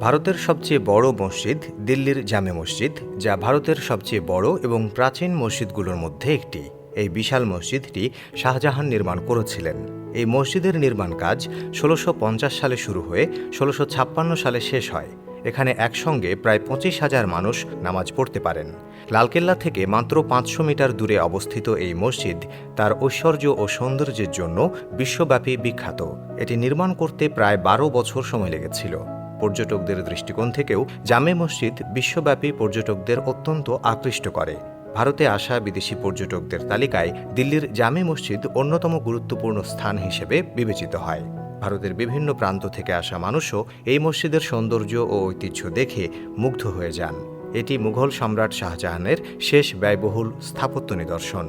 ভারতের সবচেয়ে বড় মসজিদ দিল্লির জামে মসজিদ, যা ভারতের সবচেয়ে বড় এবং প্রাচীন মসজিদগুলোর মধ্যে একটি। এই বিশাল মসজিদটি শাহজাহান নির্মাণ করেছিলেন। এই মসজিদের নির্মাণ কাজ ষোলোশো সালে শুরু হয়ে ষোলোশো সালে শেষ হয়। এখানে একসঙ্গে প্রায় পঁচিশ হাজার মানুষ নামাজ পড়তে পারেন। লালকেল্লা থেকে মাত্র পাঁচশো মিটার দূরে অবস্থিত এই মসজিদ তার ঐশ্বর্য ও সৌন্দর্যের জন্য বিশ্বব্যাপী বিখ্যাত। এটি নির্মাণ করতে প্রায় বারো বছর সময় লেগেছিল। পর্যটকদের দৃষ্টিকোণ থেকেও জামে মসজিদ বিশ্বব্যাপী পর্যটকদের অত্যন্ত আকৃষ্ট করে। ভারতে আসা বিদেশি পর্যটকদের তালিকায় দিল্লির জামে মসজিদ অন্যতম গুরুত্বপূর্ণ স্থান হিসেবে বিবেচিত হয়। ভারতের বিভিন্ন প্রান্ত থেকে আসা মানুষও এই মসজিদের সৌন্দর্য ও ঐতিহ্য দেখে মুগ্ধ হয়ে যান। এটি মুঘল সম্রাট শাহজাহানের শেষ ব্যয়বহুল স্থাপত্য নিদর্শন।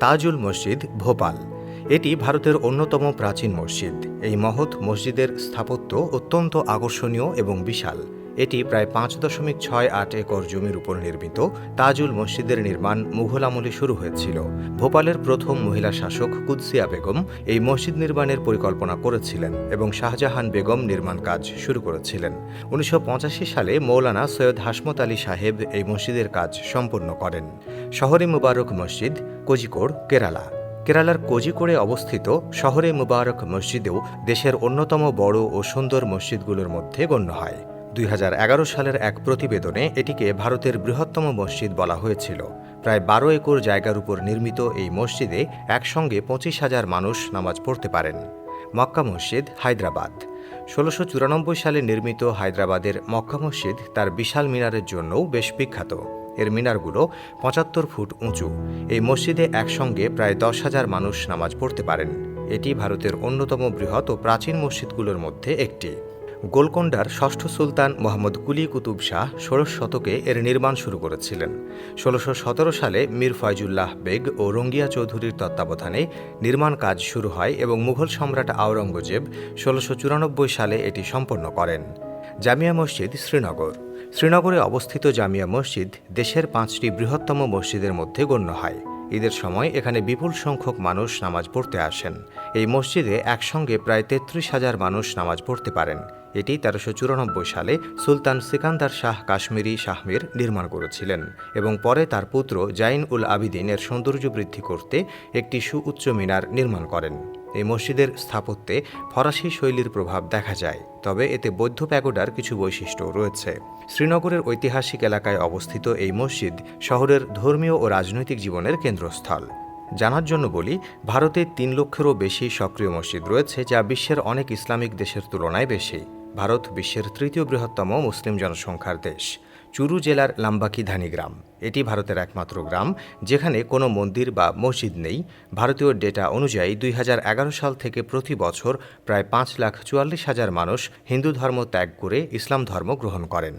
তাজুল মসজিদ, ভোপাল। এটি ভারতের অন্যতম প্রাচীন মসজিদ। এই মহৎ মসজিদের স্থাপত্য অত্যন্ত আকর্ষণীয় এবং বিশাল। এটি প্রায় পাঁচ দশমিক ছয় আট একর জমির উপর নির্মিত। তাজুল মসজিদের নির্মাণ মুঘল আমলে শুরু হয়েছিল। ভোপালের প্রথম মহিলা শাসক কুদসিয়া বেগম এই মসজিদ নির্মাণের পরিকল্পনা করেছিলেন এবং শাহজাহান বেগম নির্মাণ কাজ শুরু করেছিলেন। উনিশশো পঁচাশি সালে মৌলানা সৈয়দ হাসমত আলী সাহেব এই মসজিদের কাজ সম্পন্ন করেন। শহরে মুবারক মসজিদ, কোজিকোড়, কেরালা। কেরালার কোজিকোড়ে অবস্থিত শহরে মুবারক মসজিদেও দেশের অন্যতম বড় ও সুন্দর মসজিদগুলোর মধ্যে গণ্য হয়। দুই হাজার এগারো সালের এক প্রতিবেদনে এটিকে ভারতের বৃহত্তম মসজিদ বলা হয়েছিল। প্রায় বারো একর জায়গার উপর নির্মিত এই মসজিদে একসঙ্গে পঁচিশ হাজার মানুষ নামাজ পড়তে পারেন। মক্কা মসজিদ হায়দ্রাবাদ। ষোলোশো চুরানব্বই সালে নির্মিত হায়দ্রাবাদের মক্কা মসজিদ তার বিশাল মিনারের জন্যও বেশ বিখ্যাত। এর মিনারগুলো পঁচাত্তর ফুট উঁচু। এই মসজিদে একসঙ্গে প্রায় দশ হাজার মানুষ নামাজ পড়তে পারেন। এটি ভারতের অন্যতম বৃহৎ ও প্রাচীন মসজিদগুলোর মধ্যে একটি। গোলকোন্ডার ষষ্ঠ সুলতান মোহাম্মদ কুলি কুতুব শাহ ষোড়শ শতকে এর নির্মাণ শুরু করেছিলেন। ষোলোশো সতেরো সালে মীর ফয়জুল্লাহ বেগ ও রঙ্গিয়া চৌধুরীর তত্ত্বাবধানে নির্মাণ কাজ শুরু হয় এবং মুঘল সম্রাট আওরঙ্গজেব ষোলোশো চুরানব্বই সালে এটি সম্পন্ন করেন। জামিয়া মসজিদ শ্রীনগর। শ্রীনগরে অবস্থিত জামিয়া মসজিদ দেশের পাঁচটি বৃহত্তম মসজিদের মধ্যে গণ্য হয়। ঈদের সময় এখানে বিপুল সংখ্যক মানুষ নামাজ পড়তে আসেন। এই মসজিদে একসঙ্গে প্রায় তেত্রিশ হাজার মানুষ নামাজ পড়তে পারেন। এটি তেরোশো চুরানব্বই সালে সুলতান সিকান্দার শাহ কাশ্মীরি শাহমীর নির্মাণ করেছিলেন এবং পরে তার পুত্র জাইন উল আবিদিন এর সৌন্দর্য বৃদ্ধি করতে একটি সুউচ্চ মিনার নির্মাণ করেন। এই মসজিদের স্থাপত্যে ফরাসি শৈলীর প্রভাব দেখা যায়, তবে এতে বৌদ্ধ প্যাগোডার কিছু বৈশিষ্ট্য রয়েছে। শ্রীনগরের ঐতিহাসিক এলাকায় অবস্থিত এই মসজিদ শহরের ধর্মীয় ও রাজনৈতিক জীবনের কেন্দ্রস্থল। জানার জন্য বলি, ভারতে তিন লক্ষেরও বেশি সক্রিয় মসজিদ রয়েছে, যা বিশ্বের অনেক ইসলামিক দেশের তুলনায় বেশি। ভারত বিশ্বের তৃতীয় বৃহত্তম মুসলিম জনসংখ্যার দেশ। চুরু জেলার লাম্বাকি ধানি গ্রাম। এটি ভারতের একমাত্র গ্রাম, যেখানে কোনো মন্দির বা মসজিদ নেই। ভারতীয় ডেটা অনুযায়ী দুই হাজার এগারো সাল থেকে প্রতি বছর প্রায় পাঁচ লাখ চুয়াল্লিশ হাজার মানুষ হিন্দু ধর্ম ত্যাগ করে ইসলাম ধর্ম গ্রহণ করেন।